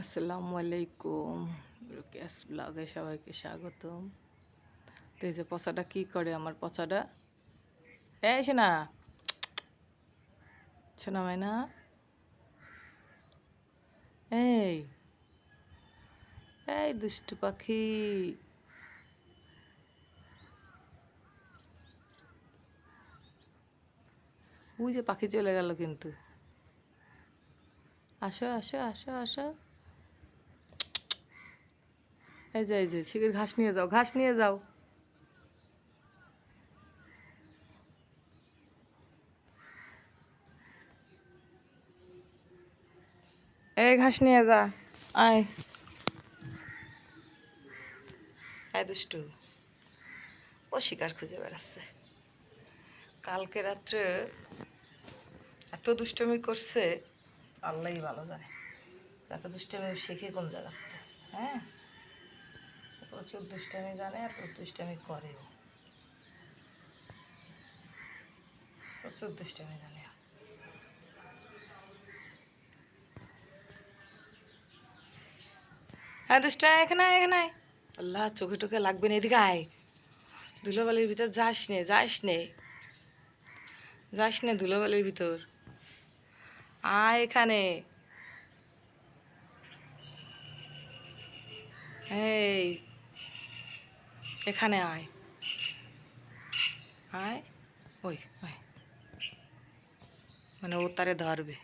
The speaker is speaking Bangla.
আসসালামু আলাইকুম রুকিয়াস ব্লগে সবাইকে স্বাগতম। তো যে পচাটা কি করে আমার পচাটা? এই শোনা। শোনা মাইনা। এই। এই দুষ্টু পাখি। ওই যে পাখি চলে গেল কিন্তু। আসো আসো আসো আসো। এই যে এই যে শিখের ঘাস নিয়ে যাও, ঘাস নিয়ে যাও। এই ঘাস নিয়ে যা, আয়। আয় দুষ্টু, ও শিকার খুঁজে বেড়াচ্ছে। কালকে রাত্রে এত দুষ্টমি করছে, আল্লাহই ভালো জানে। এত দুষ্টমি শিখে কোন জায়গাতে? হ্যাঁ? প্রচুর দুষ্টামি জানে আর প্রচুর দুষ্টামি করেও প্রচুর দুষ্টামি জানে। হ্যাঁ এখানে এখানে আল্লাহ, চোখে টোকে লাগবে না, এদিকে আয়। ধুলোবালির ভিতর যাস নে যাস নে। যাস নে ধুলোবালির ভিতর। আয় এখানে। এই এখানে আয়। আয়। ওই ওই। মানে ও তারে ধরবে।